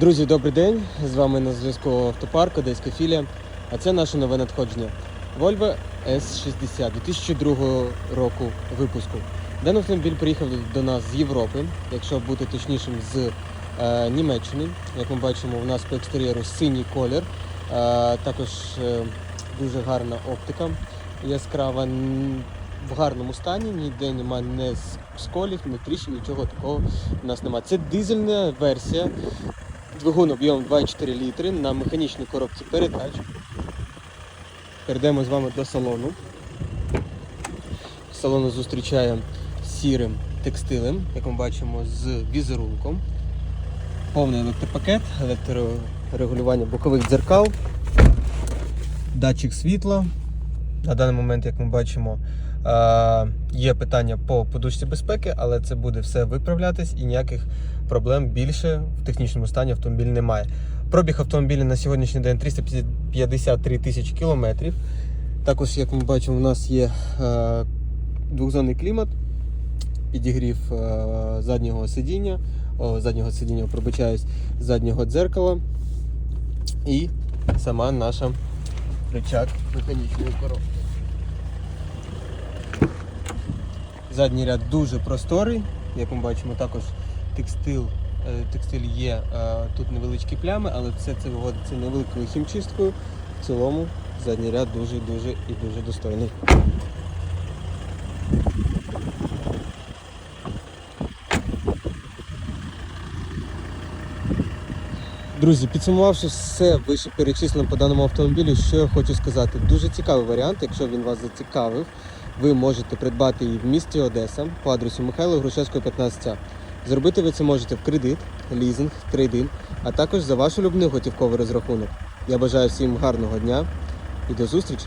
Друзі, добрий день! З вами на зв'язку автопарк Одеська філія. А це наше нове надходження. Volvo S60 2002 року випуску. Даний автомобіль приїхав до нас з Європи, якщо бути точнішим, з е, Німеччини. Як ми бачимо, у нас по екстер'єру синій колір, е, також е, дуже гарна оптика, яскрава, в гарному стані, ніде немає не сколів, не тріщин, нічого такого у нас немає. Це дизельна версія Двигун об'ємом 2,4 літри на механічній коробці передач. Перейдемо з вами до салону. Салон зустрічає сірим текстилем, як ми бачимо, з візерунком. Повний електропакет, електрорегулювання бокових дзеркал, датчик світла. На даний момент, як ми бачимо, е, є питання по подушці безпеки, але це буде все виправлятись і ніяких проблем більше в технічному стані автомобіль немає. Пробіг автомобіля на сьогоднішній день 353 тисячі кілометрів. Також, як ми бачимо, у нас є е, двохзонний клімат, підігрів е, заднього сидіння, о, заднього сидіння, пробачаюсь, заднього дзеркала і сама наша рычаг механічної коробки. Задній ряд дуже просторий, як ми бачимо, також текстил, е, текстиль є е, тут невеличкі плями, але все це виводиться невеликою хімчисткою. В цілому задній ряд дуже-дуже і дуже достойний. Друзі, підсумувавши все вище перечислено по даному автомобілю, що я хочу сказати. Дуже цікавий варіант, якщо він вас зацікавив, ви можете придбати її в місті Одеса по адресу Михайло Грушевського, 15А. Зробити ви це можете в кредит, лізинг, трейдин, а також за ваш улюблений готівковий розрахунок. Я бажаю всім гарного дня і до зустрічі!